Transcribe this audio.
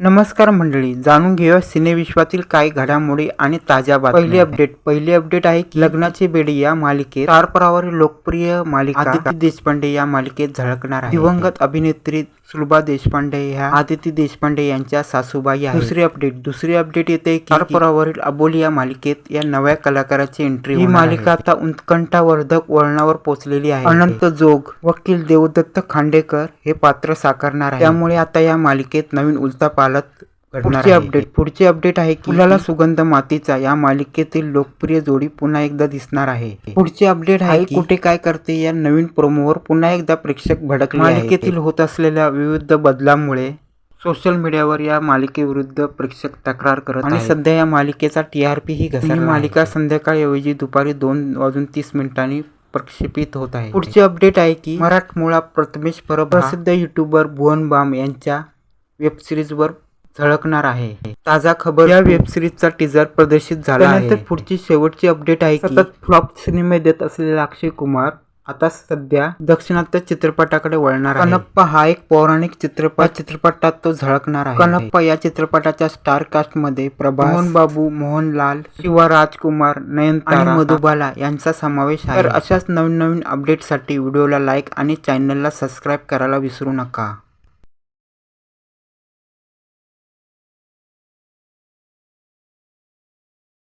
नमस्कार मंडळी जाणून घेऊया सिनेविश्वातील काही घडामोडी आणि ताज्या पहिली अपडेट. पहिली अपडेट आहे की लग्नाची बेडी या मालिकेत स्टार प्रवार लोकप्रिय मालिका आदिती देशपांडे या मालिकेत झळकणार आहे. दिवंगत अभिनेत्री सुलभा देशपांडे ह्या आदिती देशपांडे यांच्या सासूबाई आहेत. दुसरी अपडेट. दुसरी अपडेट येते की स्टार प्रवाहावरील अबोली या मालिकेत या नव्या कलाकाराची एंट्री ही मालिका आता उत्कंठावर्धक वळणावर पोहोचलेली आहे. अनंत जोग वकील देवदत्त खांडेकर हे पात्र साकारणार आहे. त्यामुळे आता या मालिकेत नवीन उलटा पालत पुढची अपडेट पुढची अपडेट आहे की फुलाला सुगंध मातीचा या मालिकेतील लोकप्रिय जोडी पुन्हा एकदा दिसणार आहे. पुढची अपडेट आहे की कुठे काय करते या नवीन प्रोमोवर पुन्हा एकदा प्रेक्षक भडकले मालिकेतील होत असलेल्या विविध बदलामुळे सोशल मीडियावर या मालिकेविरुद्ध प्रेक्षक तक्रार करत आणि सध्या या मालिकेचा टीआरपी ही घसरला ही मालिका संध्याकाळऐवजी दुपारी दोन वाजून तीस मिनिटांनी प्रक्षेपित होत आहे. पुढची अपडेट आहे की मराठमोळा प्रथमेश परब प्रसिद्ध युट्यूबर भुवन बाम यांच्या वेब सिरीजवर झळकणार आहे. ताजा खबर या वेब सिरीजचा टीजर प्रदर्शित झाला आहे. त्यानंतर पुढची शेवटची अपडेट आहे की सतत फ्लॉप सिनेमे देत असलेला अक्षय कुमार आता सध्या दक्षिणात्य चित्रपटाकडे वळणार आहे. कनप्पा हा एक पौराणिक चित्रपट. चित्रपटात तो झळकणार आहे. कनप्पा या चित्रपटाच्या स्टार कास्टमध्ये प्रभास मोहन बाबू मोहनलाल शिवा राजकुमार नयनतारा मधुबाला यांचा समावेश आहे. तर अशाच नवीन नवीन अपडेटसाठी व्हिडिओला लाईक आणि चॅनलला सबस्क्राईब करायला विसरू नका.